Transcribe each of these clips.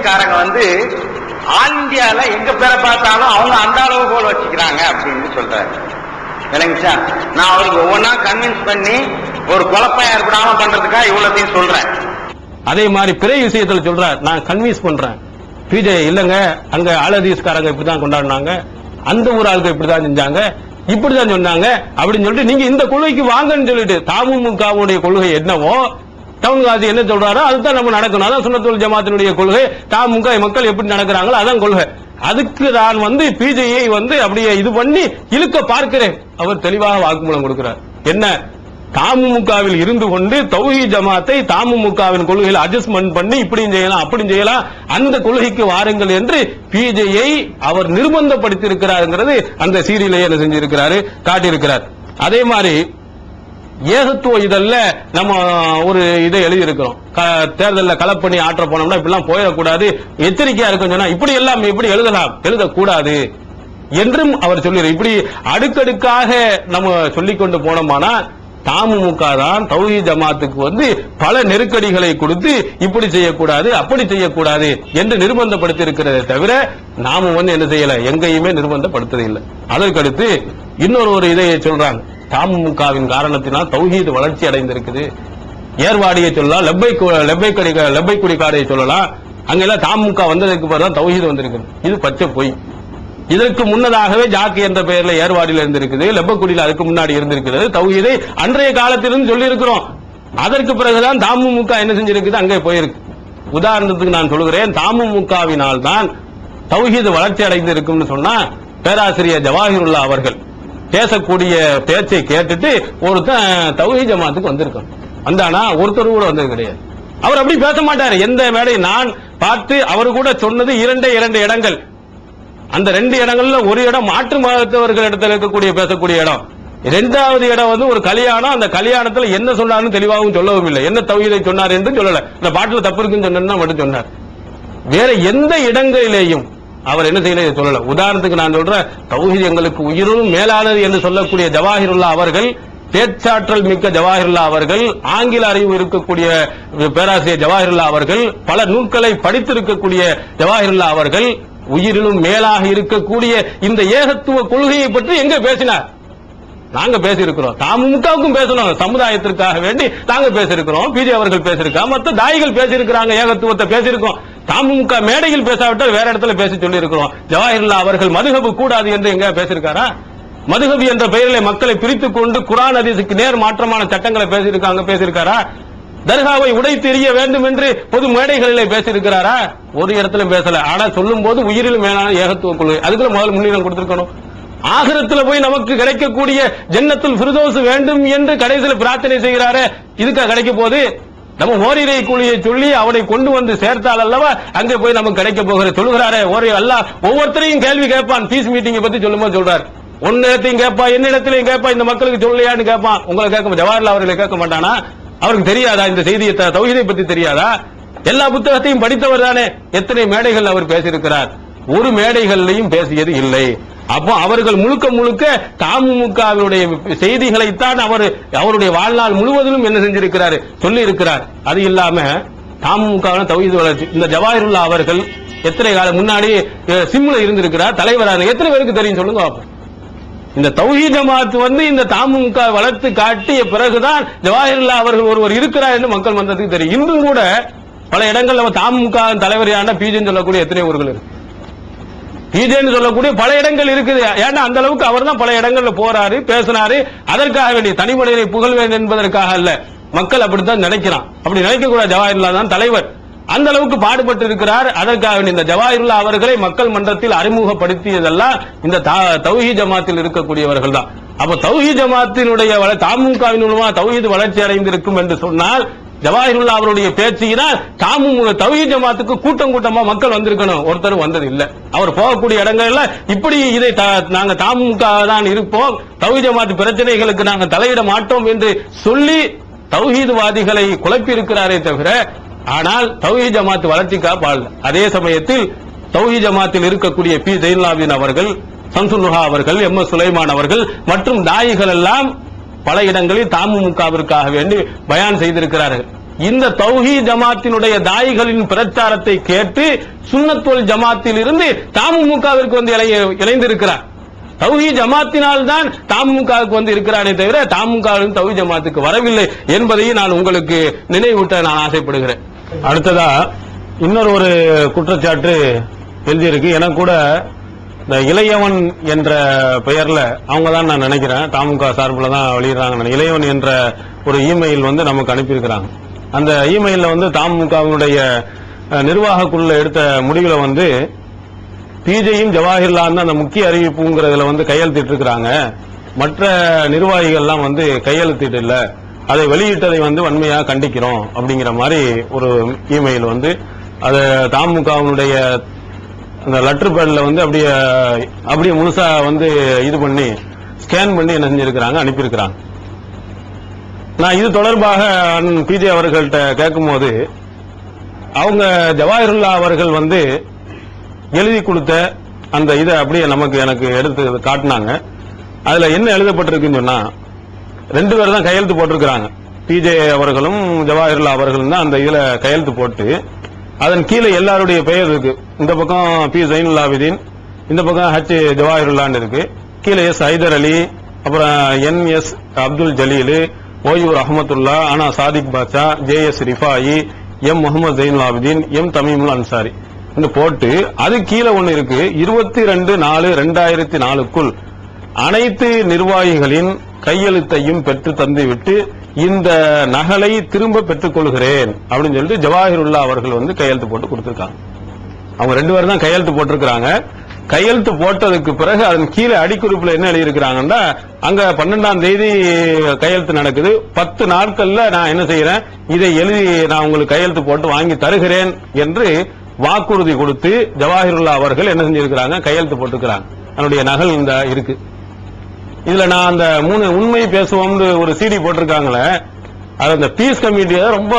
காரங்க வந்து ஆல் இந்தியால எங்க பேரை பார்த்தாலும் அவங்க அந்த அளவு போல் வச்சுக்கிறாங்க அப்படின்னு சொல்றாரு. விளங்குச்சா நான் அவருக்கு ஒவ்வொன்றா கன்வின்ஸ் பண்ணி ஒரு குழப்பம் ஏற்படாம பண்றதுக்காக இவ்வளத்தையும் சொல்றேன். அதே மாதிரி பிறை விஷயத்துல சொல்றார். நான் கன்வின்ஸ் பண்றேன். பிஜே இல்லங்க. அங்க ஆலதீஸ்காரங்க இப்படிதான் கொண்டாடினாங்க. அந்த ஊர் ஆளுக்கு இப்படிதான் செஞ்சாங்க. இப்படிதான் சொன்னாங்க. அப்படின்னு சொல்லிட்டு நீங்க இந்த கொள்கைக்கு வாங்கன்னு சொல்லிட்டு தாமுமுகவுடைய கொள்கை என்னவோ டவுன் காசி என்ன சொல்றாரோ அதுதான் நம்ம நடக்கணும். அதான் சுனத்துல் ஜமாத்தினுடைய கொள்கை. தாமுக மக்கள் எப்படி நடக்கிறாங்களோ அதான் கொள்கை. அதுக்கு நான் வந்து பிஜேயை வந்து அப்படியே இது பண்ணி இழுக்க பார்க்கிறேன். அவர் தெளிவாக வாக்குமூலம் கொடுக்கிறார். என்ன? தமுமுகவில் இருந்து கொண்டு தௌஹி ஜமாத்தை தமுமுகவின் கொள்கையில் அட்ஜஸ்ட்மெண்ட் பண்ணி இப்படியும் செய்யலாம் அப்படியும் செய்யலாம். அந்த கொள்கைக்கு வாருங்கள் என்று பிஜேயை அவர் நிர்பந்தப்படுத்தியிருக்கிறாருங்கிறது அந்த சீரியலையே என்ன செஞ்சிருக்கிறாரு காட்டியிருக்கிறார். அதே மாதிரி ஏகத்துவ இதழ்ல நம்ம ஒரு இதை எழுதியிருக்கிறோம். க- தேர்தல்ல களப்பணி ஆற்ற போனோம்னா இப்படிலாம் போயிடக்கூடாது. எச்சரிக்கையா இருக்கும் சொன்னா இப்படி எல்லாம் இப்படி எழுதலாம். எழுதக்கூடாது. என்றும் அவர் சொல்லிடு இப்படி அடுக்கடுக்காக நம்ம சொல்லிக் கொண்டு போனோமானா தான் தௌஹி ஜமாத்துக்கு வந்து பல நெருக்கடிகளை கொடுத்து இப்படி செய்யக்கூடாது அப்படி செய்யக்கூடாது என்று நிர்பந்தப்படுத்தி இருக்கிறதே தவிர நாம வந்து என்ன செய்யல? எங்கேயுமே நிர்பந்தப்படுத்தது இல்லை அதற்கடுத்து இன்னொரு ஒரு இதை சொல்றாங்க. தமுகவின் காரணத்தினால் தௌஹீது வளர்ச்சி அடைந்திருக்குது. ஏர்வாடியை சொல்லலாம் லெப்பை லெப்பை கொடி லெப்பை குடிக்காரை சொல்லலாம். அங்கெல்லாம் தமுக வந்ததுக்கு பிறகு தான் தௌஹீது வந்திருக்குது. இது பச்சை பொய். இதற்கு முன்னதாகவே ஜாக்கி என்ற பெயரில் ஏர்வாடியில் இருந்திருக்குது லெப்பக்குடியில் அதுக்கு முன்னாடி இருந்திருக்கிறது. தௌஹீதை அன்றைய காலத்திலிருந்து சொல்லியிருக்கிறோம். அதற்கு பிறகுதான் தமுமுக என்ன செஞ்சிருக்குது? அங்கே போயிருக்கு. உதாரணத்துக்கு நான் சொல்கிறேன் தாமுமுகவினால் தான் தௌஹீது வளர்ச்சி அடைந்திருக்கும்னு சொன்னா பேராசிரியர் ஜவாஹிருல்லா அவர்கள் பேசக்கூடிய பேச்சை கேட்டுட்டு ஒருத்தன் தௌஹீ ஜமாத்துக்கு வந்திருக்கான். வந்தானா? ஒருத்தர் கூட வந்தது கிடையாது. அவர் அப்படி பேச மாட்டாரு. எந்த வேலையை நான் பார்த்து அவர் கூட சொன்னது இரண்டே இரண்டு இடங்கள். அந்த ரெண்டு இடங்கள்ல ஒரு இடம் மாற்று மதத்தவர்கள் இடத்துல இருக்கக்கூடிய பேசக்கூடிய இடம். இரண்டாவது இடம் வந்து ஒரு கல்யாணம். அந்த கல்யாணத்துல என்ன சொன்னார்னு தெளிவாகவும் சொல்லவும் இல்லை. என்ன தௌஹீதை சொன்னார் என்று சொல்லல. இந்த பாட்டுல தப்பு இருக்குன்னு சொன்னா மட்டும் சொன்னார். வேற எந்த இடங்களிலேயும் அவர் என்ன செய்யல சொல்லல. உதாரணத்துக்கு நான் சொல்றேன் தௌஹித் எங்களுக்கு உயிரும் மேலானது என்று சொல்லக்கூடிய ஜவாஹிருல்லா அவர்கள் பேச்சாற்றல் மிக்க ஜவாஹிருல்லா அவர்கள் ஆங்கில அறிவு இருக்கக்கூடிய பேராசிரியர் ஜவாஹிருல்லா அவர்கள் பல நூல்களை படித்திருக்கக்கூடிய ஜவாஹிருல்லா அவர்கள் உயிரிலும் மேலாக இருக்கக்கூடிய இந்த ஏகத்துவ கொள்கையை பற்றி எங்க பேசினார்? நாங்க பேசியிருக்கிறோம். தாமுகவுக்கும் பேசணும். சமுதாயத்திற்காக வேண்டி நாங்க பேசியிருக்கிறோம். பிஜே அவர்கள் பேசியிருக்காங்க. மத்த தாய்கள் பேசியிருக்கிறாங்க. ஏகத்துவத்தை பேசியிருக்கோம். தமுக மேடையில் பேசாவிட்டால் வேற இடத்துல பேசி சொல்லி இருக்கிறோம் ஜவாஹிர்லா அவர்கள் மதுகபு கூடாது என்று எங்க பேசியிருக்காரா? மதுகபி என்ற பெயரில் மக்களை பிரித்துக் கொண்டு குரான் அதிசுக்கு நேர் மாற்றமான சட்டங்களை பேசியிருக்காங்க பேசியிருக்காரா? தர்காவை உடைத்து தெரிய வேண்டும் என்று பொது மேடைகளிலே பேசியிருக்கிறாரா? ஒரு இடத்துல பேசல. ஆனா சொல்லும் போது உயிரிலும் மேலான ஏகத்துவ கொள்கை. அதுக்குள்ள முதல் முன்னிலம் கொடுத்திருக்கணும். ஆகரத்துல போய் நமக்கு கிடைக்கக்கூடிய ஜென்னத்தில் பிரதோசு வேண்டும் என்று கடைசியில் பிரார்த்தனை செய்கிறாரே. இதுக்கா கிடைக்க போது நம்ம ஓரிரை கூலியை சொல்லி அவனை கொண்டு வந்து சேர்த்தால் அல்லவா? அங்கே போய் நமக்கு கிடைக்க போகிற சொல்லுகிறாரே ஓரி அல்லா ஒவ்வொருத்தரையும் கேள்வி கேட்பான். பீஸ் மீட்டிங்கை பத்தி சொல்லும்போது சொல்றார். உன்னிடத்தையும் கேட்பான் என்னிடத்திலையும் கேட்பான் இந்த மக்களுக்கு சொல்லலையான்னு கேட்பான் உங்களை கேட்க ஜவஹர்லால் அவர்களை கேட்க மாட்டானா? அவருக்கு தெரியாதா? இந்த செய்தியை த- தௌஹீதை பத்தி தெரியாதா? எல்லா புத்தகத்தையும் படித்தவர் தானே. எத்தனை மேடைகள் அவர் பேசியிருக்கிறார்? ஒரு மேடைகள்லையும் பேசியது இல்லை. அப்போ அவர்கள் முழுக்க முழுக்க தமுமுகவினுடைய செய்திகளைத்தான் அவர் அவருடைய வாழ்நாள் முழுவதிலும் என்ன செஞ்சிருக்கிறார்? சொல்லி இருக்கிறார் அது இல்லாம தமுக தௌஹீது வளர்ச்சி இந்த ஜவாஹிருல்லா அவர்கள் எத்தனை காலம் முன்னாடி சிம்ல இருந்திருக்கிறார் தலைவரான எத்தனை பேருக்கு தெரியும் சொல்லுங்க இந்த தௌஹீத் ஜமாத் வந்து இந்த தமுக வளர்த்து காட்டிய பிறகுதான் ஜவாஹிருல்லா அவர்கள் ஒருவர் இருக்கிறார் என்று மக்கள் மன்றத்துக்கு தெரியும். இன்றும் கூட பல இடங்கள்ல நம்ம தமுக தலைவர் யாருன்னா சொல்லக்கூடிய எத்தனை ஊர்கள் இருக்கு. பிஜேன்னு சொல்லக்கூடிய பல இடங்கள் இருக்குது. ஏன்னா அந்த அளவுக்கு அவர் தான் பல இடங்கள்ல போறாரு பேசினாரு. அதற்காக வேண்டிய தனிமனிதனை புகழ் வேண்டும் என்பதற்காக அல்ல. மக்கள் அப்படித்தான் நினைக்கிறான். அப்படி நினைக்கக்கூடாது கூட தான் தலைவர். அந்த அளவுக்கு பாடுபட்டு இருக்கிறார் அதற்காக இந்த ஜவாஹிர்லா அவர்களை மக்கள் மன்றத்தில் அறிமுகப்படுத்தியதெல்லாம் இந்த தௌஹி ஜமாத்தில் இருக்கக்கூடியவர்கள் தான். அப்ப தௌஹி ஜமாத்தினுடைய வள- தமுகவின் மூலமா தௌஹீது வளர்ச்சி அடைந்திருக்கும் என்று சொன்னால் ஜவாஹிருல்லா அவருடைய பேச்சினால் தாமும் தௌஹீ ஜமாத்துக்கு கூட்டம் கூட்டமா மக்கள் வந்திருக்கணும். ஒருத்தர் வந்தது இல்ல அவர் போகக்கூடிய இடங்கள்ல இப்படி இதை நாங்க தாமுக தான் இருப்போம். தௌஹீ ஜமாத்து பிரச்சனைகளுக்கு நாங்க தலையிட மாட்டோம் என்று சொல்லி தௌஹீத்வாதிகளை குழப்பி இருக்கிறாரே தவிர ஆனால் தௌஹி ஜமாத்து வளர்ச்சிக்காக பாடல அதே சமயத்தில் தௌஹி ஜமாத்தில் இருக்கக்கூடிய பி ஜெயின்லாவின் அவர்கள் சம்சுல்லுஹா அவர்கள் எம் எஸ் சுலைமான் அவர்கள் மற்றும் தாயிகள் எல்லாம் பல இடங்களில் தமுகவிற்காக வேண்டி பயான் செய்திருக்கிறார்கள். இந்த தௌஹி ஜமாத்தினுடைய தாய்களின் பிரச்சாரத்தை கேட்டு சுண்ணத்தோல் ஜமாத்தில் இருந்து தமுகவிற்கு வந்து இணைந்திருக்கிறார். தௌஹி ஜமாத்தினால் தான் தமுகவுக்கு வந்து இருக்கிறானே தவிர தமுகவும் தௌஹி ஜமாத்துக்கு வரவில்லை என்பதையும் நான் உங்களுக்கு நினைவூட்ட நான் ஆசைப்படுகிறேன். அடுத்ததா இன்னொரு ஒரு குற்றச்சாட்டு எழுதியிருக்கு. என கூட இந்த இளையவன் என்ற பெயர்ல அவங்க தான் நான் நினைக்கிறேன். தமுக சார்பில் தான் வெளியிடுறாங்க இளையவன் என்ற ஒரு இமெயில் வந்து நமக்கு அனுப்பியிருக்கிறாங்க. அந்த இமெயிலில் வந்து தமுகவினுடைய நிர்வாகக்குள்ள எடுத்த முடிவுல வந்து பிஜேயும் ஜவாஹர்லால் அந்த முக்கிய அறிவிப்புங்கிறதுல வந்து கையெழுத்திட்டு இருக்கிறாங்க மற்ற நிர்வாகிகள்லாம் வந்து கையெழுத்திட்டு இல்ல. அதை வெளியிட்டதை வந்து வன்மையாக கண்டிக்கிறோம் அப்படிங்கிற மாதிரி ஒரு இமெயில் வந்து அது தமுகவினுடைய அந்த லெட்டர் பேடில் வந்து அப்படியே அப்படியே முழுசாக வந்து இது பண்ணி ஸ்கேன் பண்ணி என்ன செஞ்சிருக்கிறாங்க அனுப்பியிருக்கிறாங்க. நான் இது தொடர்பாக பிஜே அவர்கள்ட்ட கேட்கும்போது அவங்க ஜவாஹிருல்லா அவர்கள் வந்து எழுதி கொடுத்த அந்த இதை அப்படியே நமக்கு எனக்கு எடுத்து காட்டினாங்க. அதில் என்ன எழுதப்பட்டிருக்குன்னு சொன்னால் ரெண்டு பேர் தான் கையெழுத்து போட்டிருக்கிறாங்க. பிஜே அவர்களும் ஜவாஹர்லா அவர்களும் தான் அந்த இதில் கையெழுத்து போட்டு அதன் கீழே எல்லாருடைய பெயர் இருக்கு. இந்த பக்கம் பி. ஜைனுல்லாபிதீன் இந்த பக்கம் ஹச் ஜவாஹருல்லான்னு இருக்கு. கீழே எஸ். ஹைதர் அலி அப்புறம் என். எஸ். அப்துல் ஜலீல் ஓயூர் அஹமத்துல்லா அனா Sadiq Batcha J. S. Rifayi M. Mohammed Jainulabdeen M. Tamimul Ansari. என்று போட்டு அது கீழே ஒன்னு இருக்கு. இருபத்தி ரெண்டு நாலு ரெண்டாயிரத்தி நாலுக்குள் அனைத்து நிர்வாகிகளின் கையெழுத்தையும் பெற்று தந்துவிட்டு இந்த நகலை திரும்ப பெற்றுக் கொள்கிறேன் அப்படின்னு சொல்லிட்டு ஜவாஹிருல்லா அவர்கள் வந்து கையெழுத்து போட்டு கொடுத்திருக்காங்க. அவங்க ரெண்டு பேரும் தான் கையெழுத்து போட்டிருக்கிறாங்க. கையெழுத்து போட்டதுக்கு பிறகு அதன் கீழே அடிக்குறிப்புல என்ன எழுதியிருக்கிறாங்கன்னா அங்க பன்னெண்டாம் தேதி கையெழுத்து நடக்குது. பத்து நாட்கள்ல நான் என்ன செய்யறேன்? இதை எழுதி நான் உங்களுக்கு கையெழுத்து போட்டு வாங்கி தருகிறேன் என்று வாக்குறுதி கொடுத்து ஜவாஹிருல்லா அவர்கள் என்ன செஞ்சிருக்கிறாங்க? கையெழுத்து போட்டுக்கிறாங்க அதனுடைய நகல் இந்த இருக்கு. இதுல நான் அந்த மூணு உண்மை பேசுவோம்னு ஒரு சிடி போட்டிருக்காங்களே அது அந்த பீஸ் கமிட்டி ரொம்ப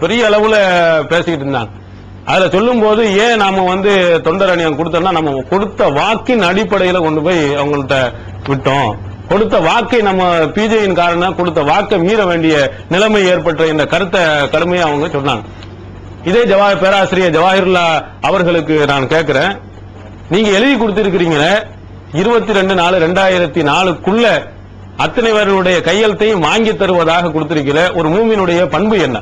பெரிய அளவுல பேசிக்கிட்டு இருந்தாங்க. அதுல சொல்லும் போது ஏன் நாம வந்து தொண்டர் அணியம் கொடுத்தோம்னா நம்ம கொடுத்த வாக்கின் அடிப்படையில கொண்டு போய் அவங்கள்ட்ட விட்டோம். கொடுத்த வாக்கை நம்ம பிஜேயின் காரணம் கொடுத்த வாக்கை மீற வேண்டிய நிலைமை ஏற்பட்ட இந்த கருத்தை கடுமையா அவங்க சொன்னாங்க. இதே ஜவாஹர் பேராசிரியர் ஜவாஹர்லா அவர்களுக்கு நான் கேட்கிறேன் நீங்க எழுதி கொடுத்திருக்கிறீங்களே இருபத்தி ரெண்டு நாலு ரெண்டாயிரத்தி நாலுக்குள்ள அத்தனை பேருடைய கையெழுத்தையும் வாங்கி தருவதாக கொடுத்திருக்கிற ஒரு மூமியினுடைய பண்பு என்ன?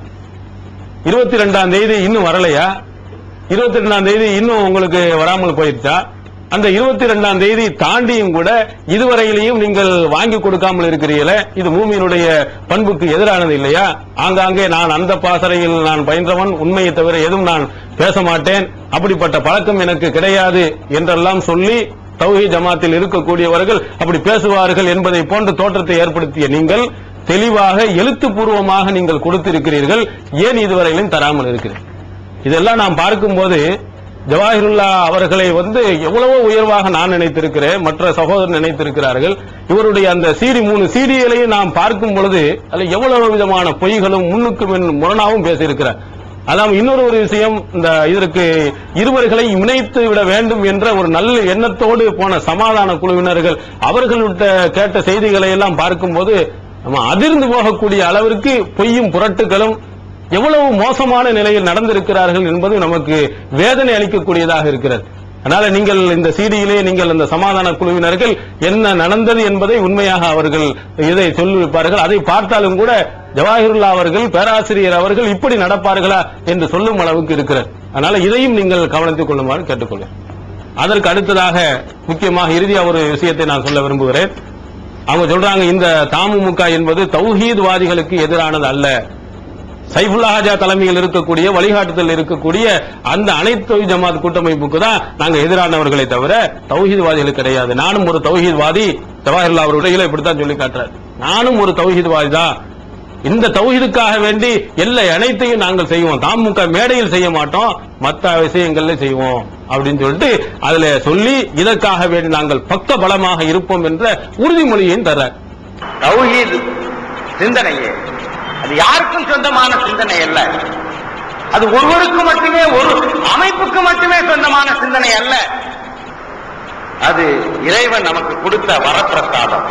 இருபத்தி ரெண்டாம் தேதி இன்னும் வரலையா? இருபத்தி ரெண்டாம் தேதி இன்னும் உங்களுக்கு வராமல் போயிருச்சா அந்த இருபத்தி ரெண்டாம் தேதி தாண்டியும் கூட இதுவரையிலையும் நீங்கள் வாங்கி கொடுக்காமல் இருக்கிறீர்களே இது பூமியினுடைய பண்புக்கு எதிரானது இல்லையா? ஆங்காங்கே நான் அந்த பாசறையில் நான் பயின்றவன் உண்மையை தவிர எதுவும் நான் பேச மாட்டேன் அப்படிப்பட்ட பழக்கம் எனக்கு கிடையாது என்றெல்லாம் சொல்லி தௌஹி ஜமாத்தில் இருக்கக்கூடியவர்கள் அப்படி பேசுவார்கள் என்பதை போன்ற தோற்றத்தை ஏற்படுத்திய நீங்கள் தெளிவாக எழுத்துப்பூர்வமாக நீங்கள் கொடுத்திருக்கிறீர்கள். ஏன் இதுவரையிலும் தராமல் இருக்கிறீர்கள் இதெல்லாம் நாம் பார்க்கும்போது ஜவாஹிருல்லா அவர்களை வந்து எவ்வளவோ உயர்வாக நான் நினைத்திருக்கிறேன் மற்ற சகோதரர் நினைத்திருக்கிறார்கள். இவருடைய அந்த சீடி மூணு சீரியலையும் நாம் பார்க்கும் பொழுது அதுல எவ்வளவு விதமான பொய்களும் முன்னுக்கு முரணாவும் பேசியிருக்கிறார். அதான் இன்னொரு ஒரு விஷயம் இந்த இதற்கு இருவர்களை இணைத்து விட வேண்டும் என்ற ஒரு நல்ல எண்ணத்தோடு போன சமாதான குழுவினர்கள் அவர்கள்ட்ட கேட்ட செய்திகளை எல்லாம் பார்க்கும்போது நம்ம அதிர்ந்து போகக்கூடிய அளவிற்கு பொய்யும் புரட்டுகளும் எவ்வளவு மோசமான நிலையில் நடந்திருக்கிறார்கள் என்பது நமக்கு வேதனை அளிக்கக்கூடியதாக இருக்கிறது. அதனால நீங்கள் இந்த சீடியிலே நீங்கள் அந்த சமாதான குழுவினர்கள் என்ன நடந்தது என்பதை உண்மையாக அவர்கள் இதை சொல்லியிருப்பார்கள். அதை பார்த்தாலும் கூட ஜவாஹிருல்லா அவர்கள் பேராசிரியர் அவர்கள் இப்படி நடப்பார்களா என்று சொல்லும் அளவுக்கு இருக்கிறது. அதனால இதையும் நீங்கள் கவனித்துக் கொள்ளுமாறு கேட்டுக்கொள்கிறேன். அதற்கு அடுத்ததாக முக்கியமாக இறுதியா ஒரு விஷயத்தை நான் சொல்ல விரும்புகிறேன். அவங்க சொல்றாங்க இந்த தாமுமுக என்பது தௌஹீத்வாதிகளுக்கு எதிரானது அல்ல. சைஃபுல்லா ஹாஜா தலைமையில் இருக்கக்கூடிய வழிகாட்டுதல் இருக்கக்கூடிய அந்த அனைத்து ஜமாத் கூட்டமைப்புக்கு தான் நாங்க எதிரானவர்களை தவிர தௌஹீத்வாதிகள் கிடையாது. நானும் ஒரு தௌஹீத்வாதி ஜவாஹர்லா அவருடைய இப்படித்தான் சொல்லி காட்டுறாரு. நானும் ஒரு தௌஹீத்வாதி தான். இந்த தௌஹீதுக்காக வேண்டி எல்லா அனைத்தையும் நாங்கள் செய்வோம். தாமுக மேடையில் செய்ய மாட்டோம். மத்த விஷயங்கள்ல செய்வோம். அப்படின்னு சொல்லிட்டு அதுல சொல்லி இதற்காக வேண்டி நாங்கள் பக்க பலமாக இருப்போம் என்ற உறுதிமொழியையும் தர்றார். தௌஹீத் சிந்தனையே. அது யாருக்கும் சொந்தமான சிந்தனை அல்ல. அது ஒருவருக்கு மட்டுமே ஒரு அமைப்புக்கு மட்டுமே சொந்தமான சிந்தனை அல்ல. அது இறைவன் நமக்கு கொடுத்த வரப்பிரசாதம்.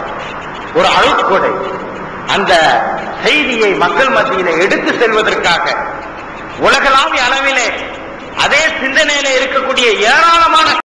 ஒரு அழுக்கொடை. அந்த செய்தியை மக்கள் மத்தியில எடுத்து செல்வதற்காக உலகளாவிய அளவிலே அதே சிந்தனையில இருக்கக்கூடிய ஏராளமான